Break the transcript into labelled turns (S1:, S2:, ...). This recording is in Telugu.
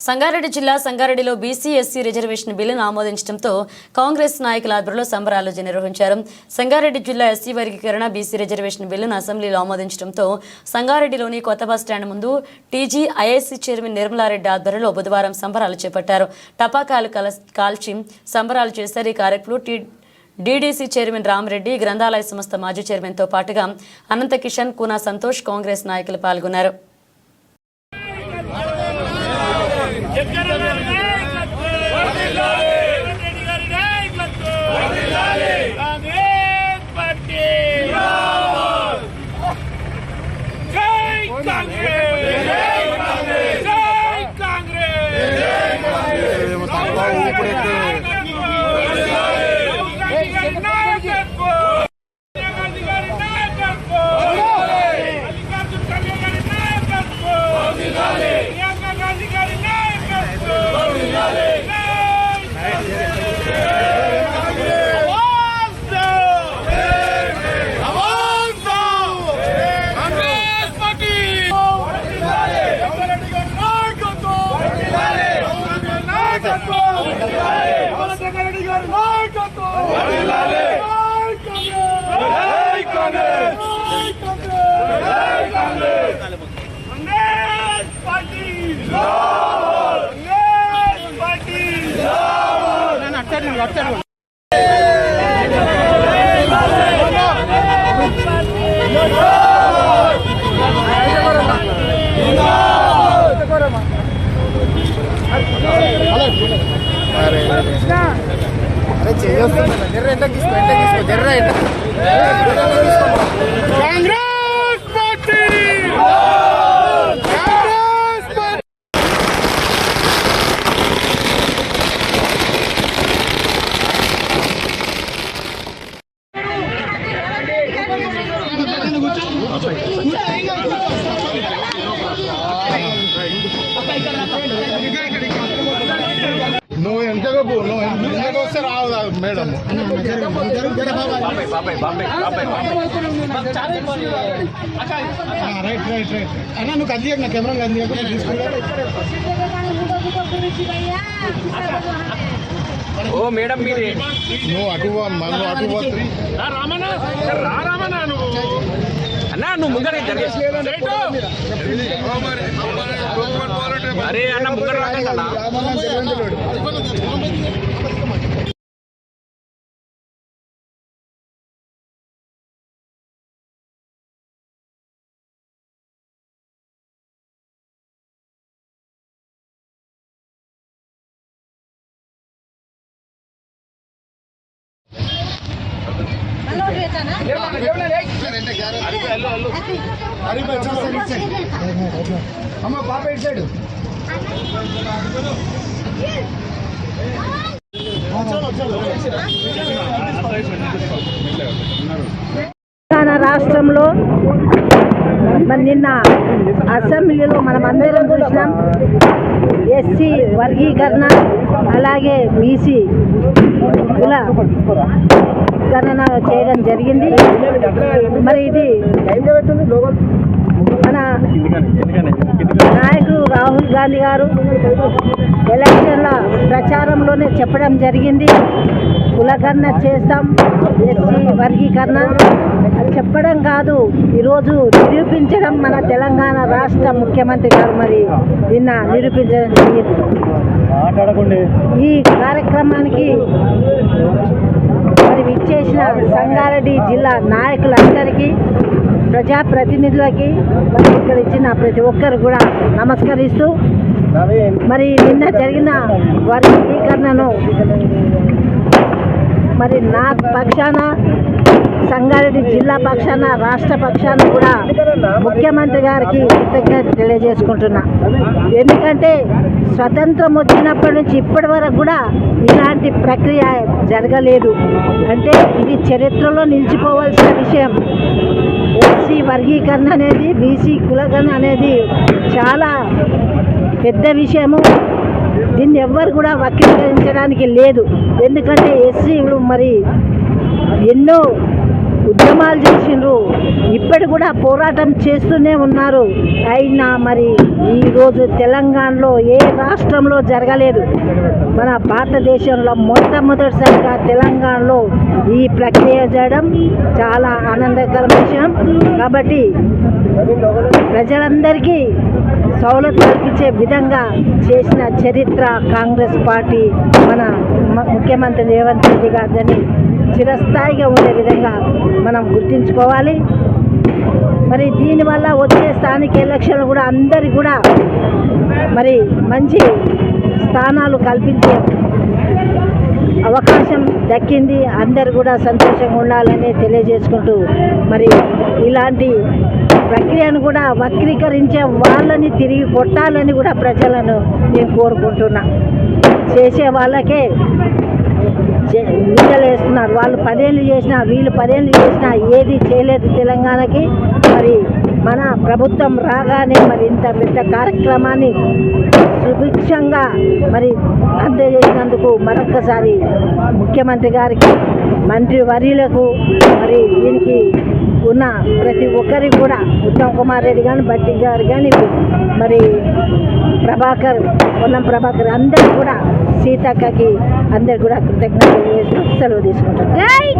S1: సంగారెడ్డి జిల్లా సంగారెడ్డిలో బీసీ ఎస్సీ రిజర్వేషన్ బిల్లును ఆమోదించడంతో కాంగ్రెస్ నాయకుల ఆధ్వర్యంలో సంబరాలు నిర్వహించారు. సంగారెడ్డి జిల్లా ఎస్సీ వర్గీకరణ బీసీ రిజర్వేషన్ బిల్లును అసెంబ్లీలో ఆమోదించడంతో సంగారెడ్డిలోని కొత్త బస్ స్టాండ్ ముందు టీజీ ఐఐసీ చైర్మన్ నిర్మలారెడ్డి ఆధ్వర్యంలో బుధవారం సంబరాలు చేపట్టారు. టపాకాలు కాల్చి సంబరాలు చేశారు. ఈ కార్యక్రమంలో టీ డీడీసీ చైర్మన్ రామరెడ్డి గ్రంథాలయ సంస్థ మాజీ చైర్మన్తో పాటుగా అనంత కిషన్ కూనా సంతోష్ కాంగ్రెస్ నాయకులు పాల్గొన్నారు
S2: జగ్గన్న గారి నాయకత్వం రెడ్డి గారి నాయకత్వం కాంగ్రెస్ పార్టీ జై కాంగ్రెస్ జై కాంగ్రెస్ జై Congress Gandhi అట్టారు Allez, allez, allez. Reddy గారి నాయకత్వం కాంగ్రెస్ పార్టీ కాంగ్రెస్ పార్టీ కాంగ్రెస్!
S3: నువ్వు ఎంతగా పో వస్తే రావు మేడం రైట్ రైట్ రైట్ అన్న నువ్వు కంది నా కెమెరా కంది
S4: ఓ మేడం మీరు
S3: నువ్వు అటు నువ్వు అటు పోతుంది
S2: రామన్న రా నువ్వు
S4: అన్నా నువ్వు ముంగరే అరే అన్న ముంగర రాకండి అన్న.
S3: అమ్మ పాప ఇటు సైడ్.
S5: తెలంగాణ రాష్ట్రంలో మరి నిన్న అసెంబ్లీలో మనం అందరం చూసినాం. ఎస్సీ వర్గీకరణ అలాగే బీసీ కుల చేయడం జరిగింది. మరి ఇది మన నాయకుడు రాహుల్ గాంధీ గారు ఎలక్షన్ల ప్రచారంలోనే చెప్పడం జరిగింది. కులకరణ చేస్తాం ఎస్సీ వర్గీకరణ. చెప్పడం కాదు ఈరోజు నిరూపించడం మన తెలంగాణ రాష్ట్ర ముఖ్యమంత్రి గారు మరి నిన్న నిరూపించడం జరిగింది. ఈ కార్యక్రమానికి మరి విచ్చేసిన సంగారెడ్డి జిల్లా నాయకులందరికీ ప్రజాప్రతినిధులకి మరి ఇక్కడ ఇచ్చిన ప్రతి ఒక్కరు కూడా నమస్కరిస్తూ మరి నిన్న జరిగిన వర్గీకరణను మరి నా పక్షాన సంగారెడ్డి జిల్లా పక్షాన రాష్ట్ర పక్షాన కూడా ముఖ్యమంత్రి గారికి కృతజ్ఞత తెలియజేసుకుంటున్నా. ఎందుకంటే స్వతంత్రం వచ్చినప్పటి నుంచి ఇప్పటి వరకు కూడా ఇలాంటి ప్రక్రియ జరగలేదు. అంటే ఇది చరిత్రలో నిలిచిపోవాల్సిన విషయం. ఎస్సీ వర్గీకరణ అనేది బీసీ కులగణ అనేది చాలా పెద్ద విషయము. దీన్ని ఎవ్వరు కూడా వక్రీకరించడానికి లేదు. ఎందుకంటే ఎస్సీలు మరి ఎన్నో ఉద్యమాలు చేసిండ్రు. ఇప్పటి కూడా పోరాటం చేస్తూనే ఉన్నారు. అయినా మరి ఈరోజు తెలంగాణలో ఏ రాష్ట్రంలో జరగలేదు. మన భారతదేశంలో మొట్టమొదటిసారిగా తెలంగాణలో ఈ ప్రక్రియ చేయడం చాలా ఆనందకర విషయం. కాబట్టి ప్రజలందరికీ సౌలత్ కల్పించే విధంగా చేసిన చరిత్ర కాంగ్రెస్ పార్టీ మన ముఖ్యమంత్రి రేవంత్ రెడ్డి గారిని చిరస్థాయిగా ఉండే విధంగా మనం గుర్తుంచుకోవాలి. మరి దీనివల్ల వచ్చే స్థానిక ఎలక్షన్లు కూడా అందరికి కూడా మరి మంచి స్థానాలు కల్పించే అవకాశం దక్కింది. అందరు కూడా సంతోషంగా ఉండాలని తెలియజేసుకుంటూ మరి ఇలాంటి ప్రక్రియను కూడా వక్రీకరించే వాళ్ళని తిరిగి కొట్టాలని కూడా ప్రజలను నేను కోరుకుంటున్నా. చేసే వాళ్ళకే చే- వేస్తున్నారు. వాళ్ళు పదేళ్ళు చేసినా వీళ్ళు పదేళ్ళు చేసినా ఏది చేయలేదు తెలంగాణకి. మరి మన ప్రభుత్వం రాగానే మరి ఇంత పెద్ద కార్యక్రమాన్ని సుభిక్షంగా మరి అందజేసినందుకు మరొక్కసారి ముఖ్యమంత్రి గారికి మంత్రి వర్యులకు మరి దీనికి ఉన్న ప్రతి ఒక్కరికి కూడా ఉత్తమ్ కుమార్ రెడ్డి కానీ బట్టి గారు కానీ మరి ప్రభాకర్ పొన్నం ప్రభాకర్ అందరు కూడా సీతక్కకి అందరు కూడా కృతజ్ఞతలు సెలవు తీసుకుంటారు